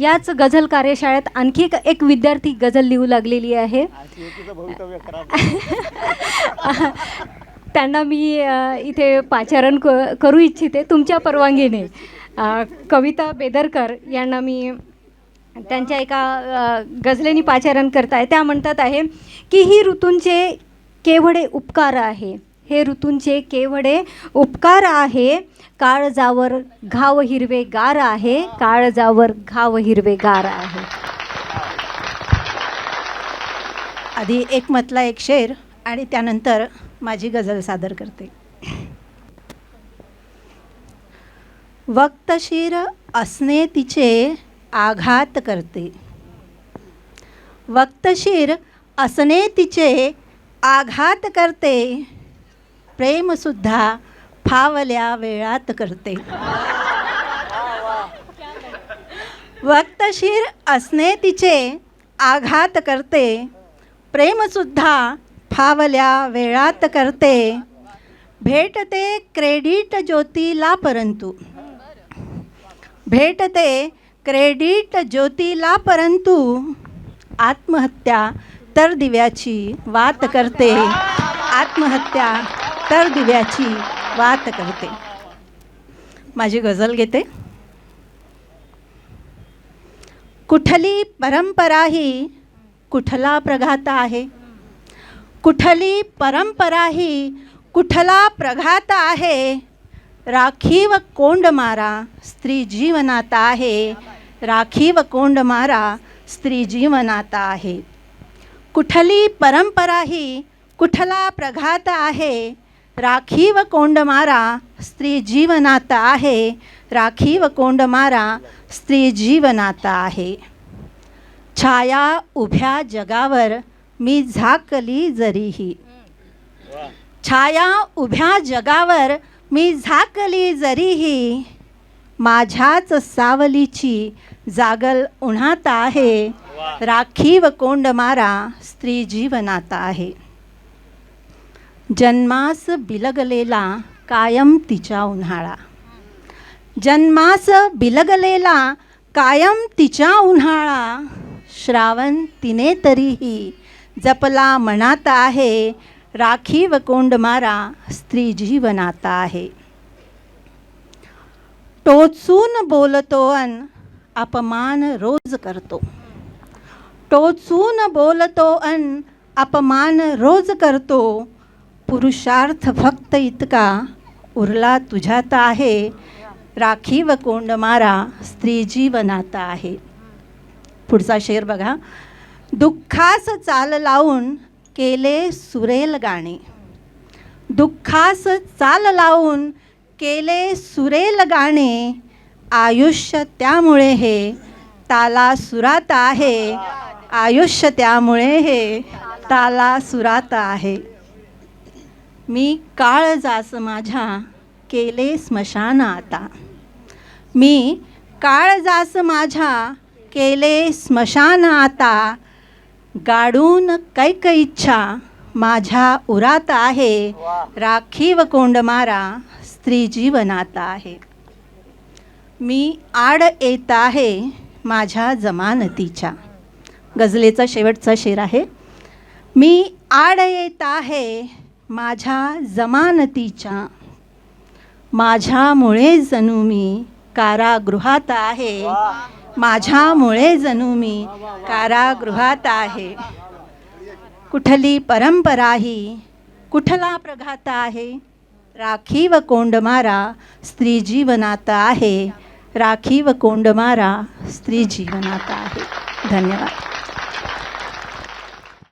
याच गझल कार्यशाळेत आणखी एक- एक विद्यार्थी गझल लिहू लागलेली आहे. त्यांना मी इथे पाचारण क करू इच्छिते. तुमच्या परवानगीने. कविता बेदरकर यांना मी त्यांच्या एका गझलेनी पाचारण करताय. त्या म्हणतात आहे की ही ऋतूंचे केवढे उपकार आहे. हे ऋतूंचे केवढे उपकार आहे. काळजावर घाव हिरवे गार आहे. काळजावर घाव हिरवे गार आहे. आधी एक मतला एक शेर आणि त्यानंतर माझी गझल सादर करते. वक्तशीर असणे तिचे आघात करते. वक्तशीर असणे तिचे आघात करते. प्रेमसुद्धा फावल्या वेळात करते. वक्तशीर असणे तिचे आघात करते. प्रेमसुद्धा फावल्या वेळात करते. भेटते क्रेडिट ज्योतीला परंतु. भेटते क्रेडिट ज्योतीला परंतु. आत्महत्या तर दिव्याची वात करते. आत्महत्या तर दिव्याची वात करते. माझी गझल घेते. कुठली परंपरा ही कुठला प्रघात आहे? कुठली परंपरा ही कुठला प्रघात आहे? राखीव कोंड मारा स्त्री जीवनात आहे. राखीव कोंड मारा स्त्री जीवनात आहे. कुठली परंपरा ही कुठला प्रघात आहे? राखीव कोंड मारा स्त्री जीवनात आहे. राखीव कोंड मारा स्त्री जीवनात आहे. छाया उभ्या जगावर मी झाकली जरीही. छाया उभ्या जगावर मी झाकली जरीही. माझ्याच सावलीची जागल उन्हात आहे. राखीव कोंड मारा स्त्री जीवनात आहे. जन्मास बिलगलेला कायम तिच्या उन्हाळा. जन्मास बिलगलेला कायम तिच्या उन्हाळा. श्रावण तिने तरीही जपला मनात आहे राखीव कोंड मारा स्त्री जीवनात आहे. टोचून बोलतो अन अपमान रोज करतो. टोचून बोलतो अन अपमान रोज करतो पुरुषार्थ फक्त इतका. उरला तुझ्यात आहे. राखीव कोंड मारा स्त्री जीवनात आहे. पुढचा शेर बघा. दुःखास चाल लावून केले सुरेल गाणे. दुःखास चाल लावून केले सुरेल गाणे. आयुष्य त्यामुळे हे ताला सुरात आहे. आयुष्य त्यामुळे हे ताला सुरात आहे. मी काळ जास माझ्या केले स्मशान आता. मी काळ जास माझ्या केले स्मशान आता. गाडून कैक इच्छा माझ्या उरात आहे. राखीव कोंड मारा स्त्री जीवनात आहे. मी आड येत आहे माझ्या जमानतीच्या. गझलेचा शेवटचा शेर आहे. मी आड येत आहे माझ्या जमानतीच्या माझ्यामुळे जणू मी कारागृहात आहे. माझ्यामुळे जणू मी कारागृहात आहे. कुठली परंपरा ही कुठला प्रघात आहे? राखीव कोंड मारा स्त्री जीवनात आहे. राखीव कोंड मारा स्त्री जीवनात आहे. धन्यवाद.